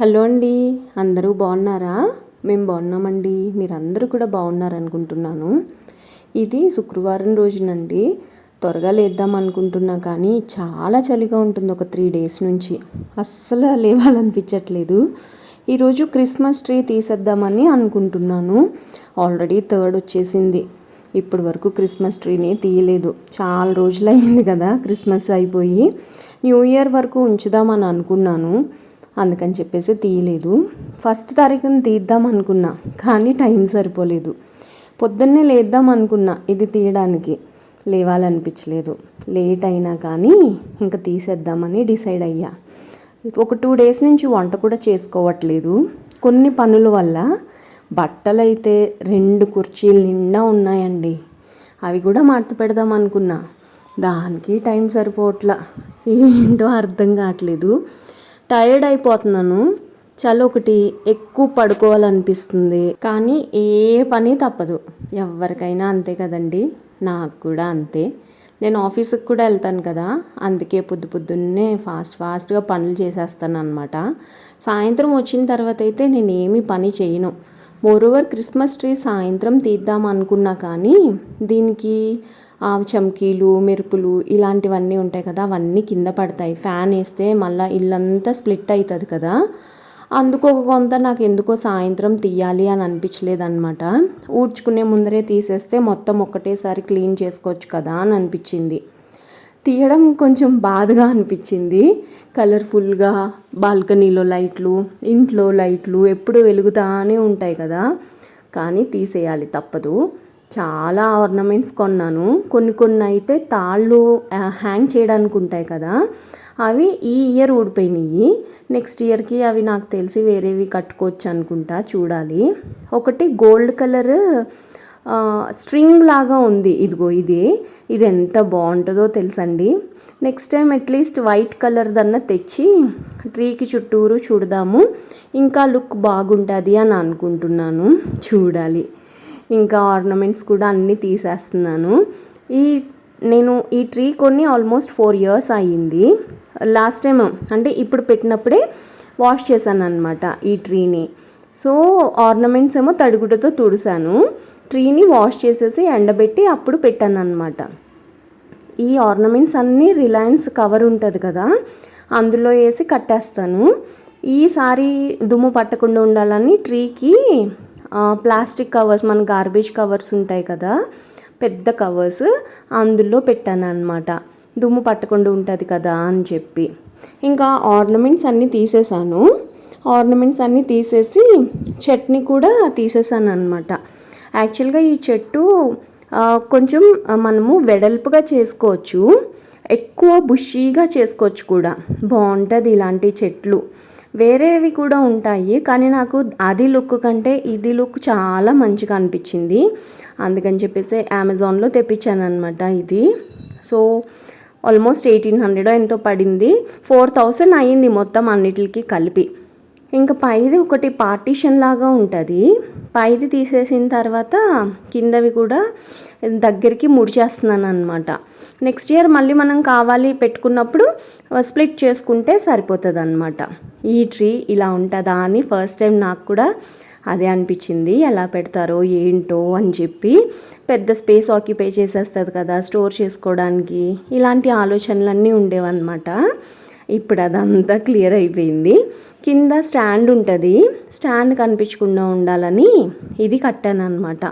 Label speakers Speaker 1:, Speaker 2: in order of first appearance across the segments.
Speaker 1: Hello అండి అందరూ బాగున్నారా? మేము బాగున్నామండి మీరందరూ కూడా బాగున్నారనుకుంటున్నాను. ఇది శుక్రవారం రోజునండి. త్వరగా లేద్దాం అనుకుంటున్నా కానీ చాలా చలిగా ఉంటుంది ఒక త్రీ డేస్ నుంచి. అస్సలు లేవాలనిపించట్లేదు. ఈరోజు క్రిస్మస్ ట్రీ తీసేద్దామని అనుకుంటున్నాను. ఆల్రెడీ థర్డ్ వచ్చేసింది. ఇప్పటి వరకు క్రిస్మస్ ట్రీని తీయలేదు. చాలా రోజులు అయింది కదా క్రిస్మస్ అయిపోయి. న్యూ ఇయర్ వరకు ఉంచుదామని అనుకున్నాను. అందుకని చెప్పేసి తీయలేదు. ఫస్ట్ తారీఖున తీద్దాం అనుకున్నా కానీ టైం సరిపోలేదు. పొద్దున్నే లేద్దాం అనుకున్నా ఇది తీయడానికి. లేవాలనిపించలేదు. లేట్ అయినా కానీ ఇంకా తీసేద్దామని డిసైడ్ అయ్యా. ఒక టూ డేస్ నుంచి వంట కూడా చేసుకోవట్లేదు. కొన్ని పనుల వల్ల బట్టలు అయితే రెండు కుర్చీలు నిండా ఉన్నాయండి. అవి కూడా మడత పెడదాం అనుకున్నా. దానికి టైం సరిపోవట్లా. ఏంటో అర్థం కావట్లేదు. టైర్డ్ అయిపోతున్నాను. చలి ఒకటి ఎక్కువ పడుకోవాలనిపిస్తుంది. కానీ ఏ పని తప్పదు. ఎవరికైనా అంతే కదండి. నాకు కూడా అంతే. నేను ఆఫీస్కి కూడా వెళ్తాను కదా. అందుకే పొద్దు పొద్దున్నే ఫాస్ట్ ఫాస్ట్గా పనులు చేసేస్తాను అనమాట సాయంత్రం వచ్చిన తర్వాత అయితే నేను ఏమీ పని చేయను. మోరోవర్ క్రిస్మస్ ట్రీ సాయంత్రం తీద్దాం అనుకున్నా కానీ దీనికి చమ్కీలు మెరుపులు ఇలాంటివన్నీ ఉంటాయి కదా అవన్నీ కింద పడతాయి. ఫ్యాన్ వేస్తే మళ్ళీ ఇల్లంతా స్ప్లిట్ అవుతుంది కదా. అందుకు కొంత నాకు ఎందుకో సాయంత్రం తీయాలి అని అనిపించలేదు అనమాట ఊడ్చుకునే ముందరే తీసేస్తే మొత్తం ఒక్కటేసారి క్లీన్ చేసుకోవచ్చు కదా అని అనిపించింది. తీయడం కొంచెం బాధగా అనిపించింది. కలర్ఫుల్గా బాల్కనీలో లైట్లు ఇంట్లో లైట్లు ఎప్పుడు వెలుగుతానే ఉంటాయి కదా. కానీ తీసేయాలి తప్పదు. చాలా ఆర్నమెంట్స్ కొన్నాను. కొన్ని కొన్ని అయితే తాళ్ళు హ్యాంగ్ చేయడానికి ఉంటాయి కదా. అవి ఈ ఇయర్ ఊడిపోయినాయి. నెక్స్ట్ ఇయర్కి అవి నాకు తెలిసి వేరేవి కట్టుకోవచ్చు అనుకుంటా చూడాలి. ఒకటి గోల్డ్ కలర్ స్ట్రింగ్ లాగా ఉంది. ఇదిగో ఇది. ఇది ఎంత బాగుంటుందో తెలుసండి. Next time at least white colour దన్న తెచ్చి ట్రీకి చుట్టూరు చూడదాము. ఇంకా లుక్ బాగుంటుంది అని అనుకుంటున్నాను. చూడాలి. ఇంకా ఆర్నమెంట్స్ కూడా అన్నీ తీసేస్తున్నాను. ఈ నేను ఈ ట్రీ కొన్ని ఆల్మోస్ట్ ఫోర్ ఇయర్స్ అయ్యింది. లాస్ట్ టైం అంటే ఇప్పుడు పెట్టినప్పుడే వాష్ చేశాను అనమాట ఈ ట్రీని సో ఆర్నమెంట్స్ ఏమో తడిగుడ్డతో తుడిసాను ట్రీని వాష్ చేసేసి ఎండబెట్టి అప్పుడు పెట్టాను అనమాట ఈ ఆర్నమెంట్స్ అన్నీ రిలయన్స్ కవర్ ఉంటుంది కదా అందులో వేసి కట్టేస్తాను. ఈసారి దుమ్ము పట్టకుండా ఉండాలని ట్రీకి ప్లాస్టిక్ కవర్స్ మన గార్బేజ్ కవర్స్ ఉంటాయి కదా పెద్ద కవర్స్ అందులో పెట్టాను అనమాట దుమ్ము పట్టకుండా ఉంటుంది కదా అని చెప్పి. ఇంకా ఆర్నమెంట్స్ అన్నీ తీసేసాను ఆర్నమెంట్స్ అన్నీ తీసేసి చట్నీ కూడా తీసేసాను అనమాట యాక్చువల్గా ఈ చెట్టు కొంచెం మనము వెడల్పుగా చేసుకోవచ్చు. ఎక్కువ బుషీగా చేసుకోవచ్చు కూడా. బాగుంటుంది ఇలాంటి చెట్లు. వేరేవి కూడా ఉంటాయి కానీ నాకు అది లుక్ కంటే ఇది లుక్ చాలా మంచిగా అనిపించింది. అందుకని చెప్పేసి అమెజాన్లో తెప్పించాను అనమాట ఇది. సో ఆల్మోస్ట్ ఎయిటీన్ హండ్రెడ్ ఎంతో పడింది. ఫోర్ థౌసండ్ అయ్యింది మొత్తం అన్నిటికి కలిపి. ఇంకా పైది ఒకటి పార్టీషన్ లాగా ఉంటుంది. పైది తీసేసిన తర్వాత కిందవి కూడా దగ్గరికి ముడిచేస్తున్నాను అనమాట నెక్స్ట్ ఇయర్ మళ్ళీ మనం కావాలి పెట్టుకున్నప్పుడు స్ప్లిట్ చేసుకుంటే సరిపోతుంది అనమాట ఈ ట్రీ ఇలా ఉంటుందా అని ఫస్ట్ టైం నాకు కూడా అదే అనిపించింది. ఎలా పెడతారో ఏంటో అని చెప్పి పెద్ద స్పేస్ ఆక్యుపై చేసేస్తుంది కదా స్టోర్ చేసుకోవడానికి. ఇలాంటి ఆలోచనలన్నీ ఉండేవన్నమాట. ఇప్పుడు అదంతా క్లియర్ అయిపోయింది. కింద స్టాండ్ ఉంటుంది. స్టాండ్ కనిపించకుండా ఉండాలని ఇది కట్టాను అనమాట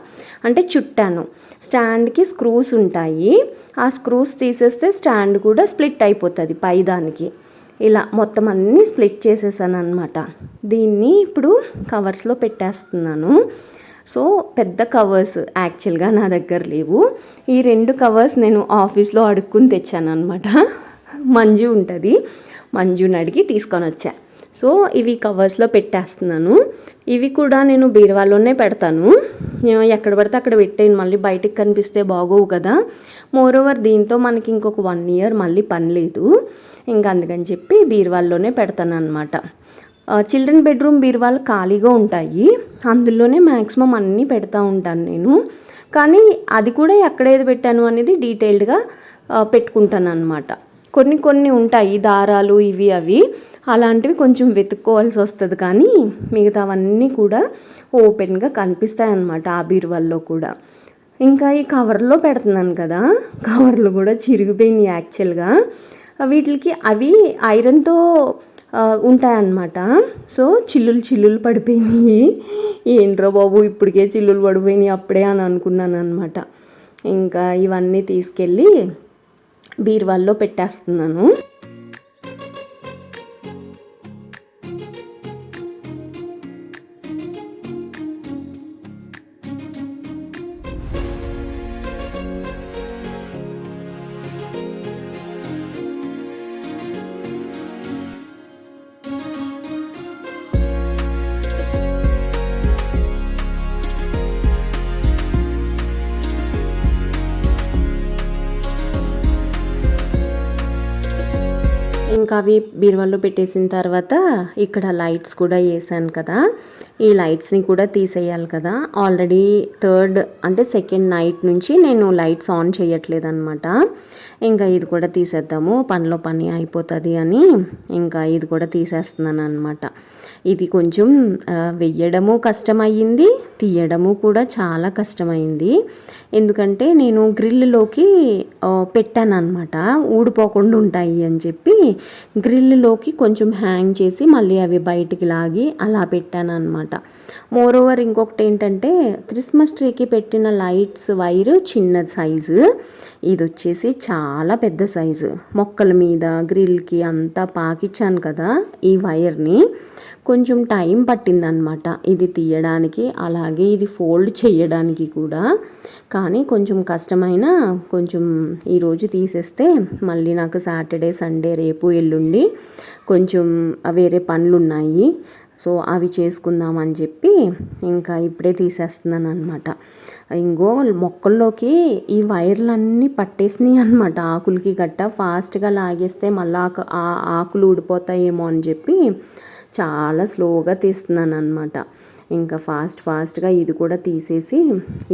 Speaker 1: అంటే చుట్టాను. స్టాండ్కి స్క్రూస్ ఉంటాయి. ఆ స్క్రూస్ తీసేస్తే స్టాండ్ కూడా స్ప్లిట్ అయిపోతుంది పైదానికి. ఇలా మొత్తం అన్నీ స్ప్లిట్ చేసేసాను అనమాట దీన్ని ఇప్పుడు కవర్స్లో పెట్టేస్తున్నాను. సో పెద్ద కవర్స్ యాక్చువల్గా నా దగ్గర లేవు. ఈ రెండు కవర్స్ నేను ఆఫీస్లో అడుక్కుని తెచ్చాను అనమాట మంజు ఉంటుంది. మంజుని అడిగి తీసుకొని వచ్చా. సో ఇవి కవర్స్లో పెట్టేస్తున్నాను. ఇవి కూడా నేను బీరువాలోనే పెడతాను. ఎక్కడ పడితే అక్కడ పెట్టాను మళ్ళీ బయటకు కనిపిస్తే బాగోవు కదా. మోరోవర్ దీంతో మనకి ఇంకొక వన్ ఇయర్ మళ్ళీ పని లేదు. ఇంకా అందుకని చెప్పి బీరువాల్లోనే పెడతాను అనమాట చిల్డ్రన్ బెడ్రూమ్ బీరువాలు ఖాళీగా ఉంటాయి. అందులోనే మ్యాక్సిమం అన్నీ పెడతా ఉంటాను నేను. కానీ అది కూడా ఎక్కడేది పెట్టాను అనేది డీటెయిల్డ్గా పెట్టుకుంటాను అనమాట కొన్ని కొన్ని ఉంటాయి దారాలు ఇవి అవి. అలాంటివి కొంచెం వెతుక్కోవాల్సి వస్తుంది. కానీ మిగతావన్నీ కూడా ఓపెన్గా కనిపిస్తాయి అన్నమాట ఆ బీరువాల్లో కూడా. ఇంకా ఈ కవర్లో పెడుతున్నాను కదా కవర్లు కూడా చిరిగిపోయినాయి యాక్చువల్గా. వీటికి అవి ఐరన్తో ఉంటాయన్నమాట. సో చిల్లులు చిల్లులు పడిపోయినాయి. ఏంట్రా బాబు ఇప్పటికే చిల్లులు పడిపోయినాయి అప్పుడే అని అనుకున్నాను అనమాట ఇంకా ఇవన్నీ తీసుకెళ్ళి బీరువాల్లో పెట్టేస్తున్నాను. ఇంకా అవి బీరువాలో పెట్టేసిన తర్వాత ఇక్కడ లైట్స్ కూడా వేసాను కదా. ఈ లైట్స్ని కూడా తీసేయాలి కదా. ఆల్రెడీ థర్డ్ అంటే సెకండ్ నైట్ నుంచి నేను లైట్స్ ఆన్ చేయట్లేదు అనమాట ఇంకా ఇది కూడా తీసేద్దాము. పనిలో పని అయిపోతుంది అని ఇంకా ఇది కూడా తీసేస్తున్నాను అనమాట ఇది కొంచెం వెయ్యడము కష్టమయ్యింది తీయడము కూడా చాలా కష్టమైంది ఎందుకంటే నేను గ్రిల్లోకి పెట్టాను అనమాట ఊడిపోకుండా ఉంటాయి అని చెప్పి గ్రిల్లోకి కొంచెం హ్యాంగ్ చేసి మళ్ళీ అవి బయటికి లాగి అలా పెట్టాను అనమాట మోర్ ఓవర్ ఇంకొకటి ఏంటంటే క్రిస్మస్ ట్రీకి పెట్టిన లైట్స్ వైర్ చిన్న సైజు ఇది వచ్చేసి చాలా పెద్ద సైజు మొక్కల మీద గ్రిల్కి అంతా పాకిచ్చాను కదా ఈ వైర్ని కొంచెం టైం పట్టిందనమాట ఇది తీయడానికి అలాగే ఇది ఫోల్డ్ చేయడానికి కూడా. కానీ కొంచెం కష్టమైన కొంచెం ఈరోజు తీసేస్తే మళ్ళీ నాకు సాటర్డే సండే రేపు ఎల్లుండి కొంచెం వేరే పనులు ఉన్నాయి సో అవి చేసుకుందామని చెప్పి ఇంకా ఇప్పుడే తీసేస్తున్నాను అనమాట ఇంకో మొక్కల్లోకి ఈ వైర్లన్నీ పట్టేసినాయి అనమాట ఆకులకి గట్ట ఫాస్ట్గా లాగేస్తే మళ్ళీ ఆకు ఆకులు ఊడిపోతాయేమో అని చెప్పి చాలా స్లోగా తీస్తున్నాను అనమాట ఇంకా ఫాస్ట్ ఫాస్ట్గా ఇది కూడా తీసేసి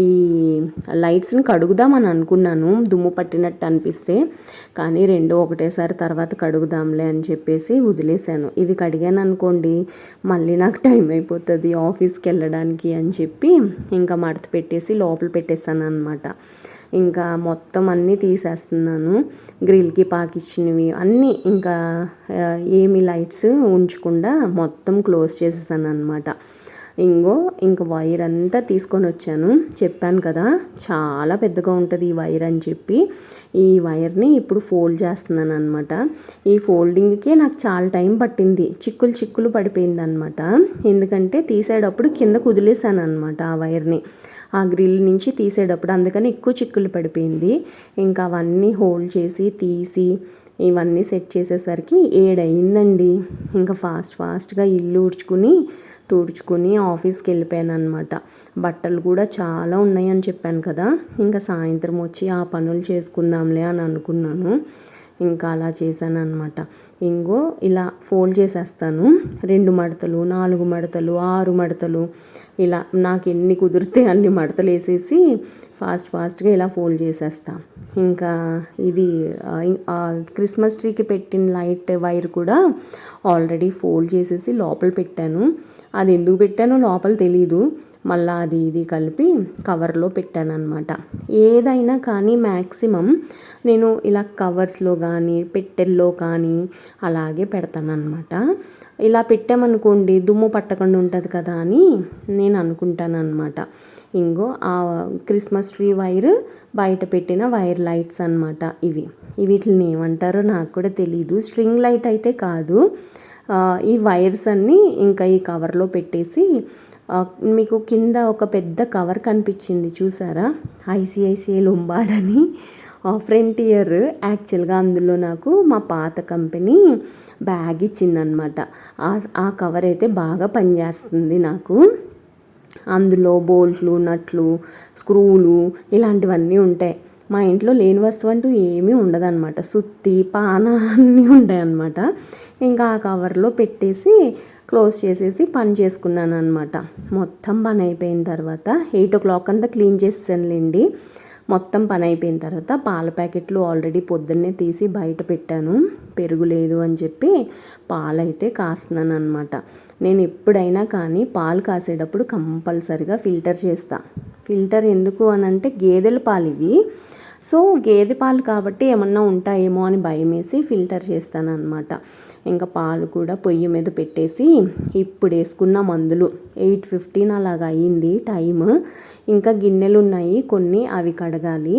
Speaker 1: ఈ లైట్స్ని కడుగుదామని అనుకున్నాను. దుమ్ము పట్టినట్టు అనిపిస్తే. కానీ రెండు ఒకటేసారి తర్వాత కడుగుదాంలే అని చెప్పేసి వదిలేశాను. ఇవి కడిగాను అనుకోండి మళ్ళీ నాకు టైం అయిపోతుంది ఆఫీస్కి వెళ్ళడానికి అని చెప్పి ఇంకా మడత పెట్టేసి లోపల పెట్టేశాను అనమాట ఇంకా మొత్తం అన్నీ తీసేస్తున్నాను. గ్రిల్కి పాకిచ్చినవి అన్నీ ఇంకా ఏమి లైట్స్ ఉంచకుండా మొత్తం క్లోజ్ చేసేసాను అనమాట ఇంగో ఇంక వైర్ అంతా తీసుకొని వచ్చాను. చెప్పాను కదా చాలా పెద్దగా ఉంటుంది ఈ వైర్ అని చెప్పి. ఈ వైర్ని ఇప్పుడు ఫోల్డ్ చేస్తున్నాను అనమాట ఈ ఫోల్డింగ్కి నాకు చాలా టైం పట్టింది. చిక్కులు చిక్కులు పడిపోయింది అనమాట ఎందుకంటే తీసేటప్పుడు కింద కుదిలేసాను అనమాట ఆ వైర్ని. ఆ గ్రిల్ నుంచి తీసేటప్పుడు అందుకని ఎక్కువ చిక్కులు పడిపోయింది. ఇంకా అవన్నీ హోల్డ్ చేసి తీసి ఇవన్నీ సెట్ చేసేసరికి ఏడయిందండి. ఇంకా ఫాస్ట్ ఫాస్ట్గా ఇల్లు ఊడ్చుకుని తుడుచుకుని ఆఫీస్కి వెళ్ళిపోయాను అనమాట బట్టలు కూడా చాలా ఉన్నాయని చెప్పాను కదా. ఇంకా సాయంత్రం వచ్చి ఆ పనులు చేసుకుందాంలే అని అనుకున్నాను. ఇంకా అలా చేశాను అనమాట ఇంకో ఇలా ఫోల్డ్ చేసేస్తాను. రెండు మడతలు నాలుగు మడతలు ఆరు మడతలు ఇలా నాకు ఎన్ని కుదిరితే అన్ని మడతలు వేసేసి ఫాస్ట్ ఫాస్ట్గా ఇలా ఫోల్డ్ చేసేస్తా. ఇంకా ఇది క్రిస్మస్ ట్రీకి పెట్టిన లైట్ వైర్ కూడా ఆల్రెడీ ఫోల్డ్ చేసేసి లోపల పెట్టాను. అది ఎందుకు పెట్టానో లోపల తెలీదు. మళ్ళీ అది ఇది కలిపి కవర్లో పెట్టాను అనమాట ఏదైనా కానీ మ్యాక్సిమం నేను ఇలా కవర్స్లో కానీ పెట్టెల్లో కానీ అలాగే పెడతానమాట ఇలా పెట్టామనుకోండి దుమ్ము పట్టకుండా ఉంటుంది కదా అని నేను అనుకుంటాను అనమాట ఇంకో ఆ క్రిస్మస్ ట్రీ వైర్ బయట పెట్టిన వైర్ లైట్స్ అనమాట ఇవి. వీటిని ఏమంటారో నాకు కూడా తెలీదు. స్ట్రింగ్ లైట్ అయితే కాదు. ఈ వైర్స్ అన్నీ ఇంకా ఈ కవర్లో పెట్టేసి మీకు కింద ఒక పెద్ద కవర్ కనిపించింది చూసారా? ఐసిఐసిఐ లొంబాడ్ అని. ఫ్రంట్ ఇయర్ యాక్చువల్గా అందులో నాకు మా పాత కంపెనీ బ్యాగ్ ఇచ్చిందనమాట ఆ కవర్ అయితే బాగా పనిచేస్తుంది నాకు. అందులో బోల్ట్లు నట్లు స్క్రూలు ఇలాంటివన్నీ ఉంటాయి. మా ఇంట్లో లేని వస్తువు అంటూ ఏమీ ఉండదన్నమాట. సుత్తి పాన అన్నీ ఉంటాయన్నమాట. ఇంకా ఆ కవర్లో పెట్టేసి క్లోజ్ చేసేసి పని చేసుకున్నాను అనమాట మొత్తం పని అయిపోయిన తర్వాత ఎయిట్ ఓ క్లాక్ అంతా క్లీన్ చేసానులేండి మొత్తం పని అయిపోయిన తర్వాత పాల ప్యాకెట్లు ఆల్రెడీ పొద్దున్నే తీసి బయట పెట్టాను. పెరుగు లేదు అని చెప్పి పాలైతే కాస్తున్నాను అనమాట నేను ఎప్పుడైనా కానీ పాలు కాసేటప్పుడు కంపల్సరిగా ఫిల్టర్ చేస్తా. ఫిల్టర్ ఎందుకు అని అంటే గేదెల పాలు ఇవి. సో గేదె పాలు కాబట్టి ఏమన్నా ఉంటాయేమో అని భయం వేసి ఫిల్టర్ చేస్తాను అనమాట ఇంకా పాలు కూడా పొయ్యి మీద పెట్టేసి ఇప్పుడు వేసుకున్న మందులు. ఎయిట్ ఫిఫ్టీన్ అలాగా అయ్యింది టైం ఇంకా గిన్నెలు ఉన్నాయి కొన్ని అవి కడగాలి.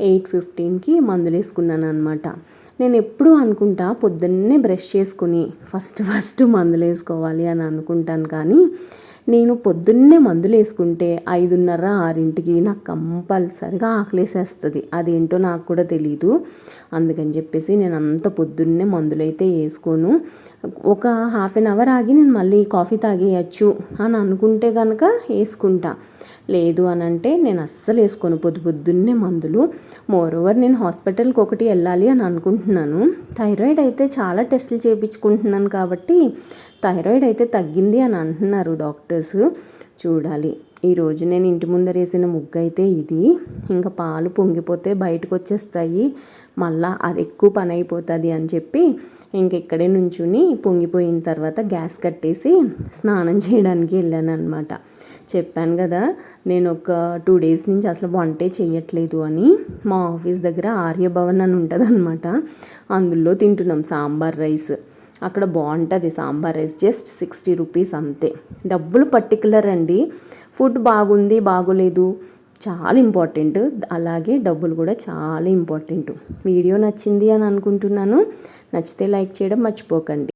Speaker 1: ఎయిట్ ఫిఫ్టీన్కి మందులు వేసుకున్నాను అనమాట నేను ఎప్పుడూ అనుకుంటా పొద్దున్నే బ్రష్ చేసుకుని ఫస్ట్ ఫస్ట్ మందులు వేసుకోవాలి అని అనుకుంటాను కానీ నేను పొద్దున్నే మందులు వేసుకుంటే ఐదున్నర ఆరింటికి నాకు కంపల్సరిగా ఆకలేసేస్తుంది. అదేంటో నాకు కూడా తెలీదు. అందుకని చెప్పేసి నేను అంత పొద్దున్నే మందులు అయితే వేసుకోను. ఒక హాఫ్ అన్ అవర్ ఆగి నేను మళ్ళీ కాఫీ తాగేయచ్చు అని అనుకుంటే కనుక వేసుకుంటా. లేదు అని అంటే నేను అస్సలు వేసుకోను పొద్దు పొద్దున్నే మందులు. మోరోవర్ నేను హాస్పిటల్కి ఒకటి వెళ్ళాలి అని అనుకుంటున్నాను. థైరాయిడ్ అయితే చాలా టెస్టులు చేయించుకుంటున్నాను కాబట్టి థైరాయిడ్ అయితే తగ్గింది అని అంటున్నారు డాక్టర్స్. చూడాలి. ఈరోజు నేను ఇంటి ముందర వేసిన ముగ్గు అయితే ఇది. ఇంకా పాలు పొంగిపోతే బయటకు వచ్చేస్తాయి మళ్ళా అది ఎక్కువ పని అయిపోతుంది అని చెప్పి ఇంక ఇక్కడే నుంచుని పొంగిపోయిన తర్వాత గ్యాస్ కట్టేసి స్నానం చేయడానికి వెళ్ళాను అనమాట చెప్పాను కదా నేను ఒక టూ డేస్ నుంచి అసలు వంటే చేయట్లేదు అని. మా ఆఫీస్ దగ్గర ఆర్యభవన్ అని ఉంటుంది అనమాట అందులో తింటున్నాం సాంబార్ రైస్. అక్కడ బాగుంటుంది sambar rice. Just sixty rupees అంతే. డబ్బులు పర్టికులర్ అండి. ఫుడ్ బాగుంది బాగోలేదు చాలా ఇంపార్టెంట్. అలాగే డబ్బులు కూడా చాలా ఇంపార్టెంట్. వీడియో నచ్చింది అని అనుకుంటున్నాను. నచ్చితే లైక్ చేయడం మర్చిపోకండి.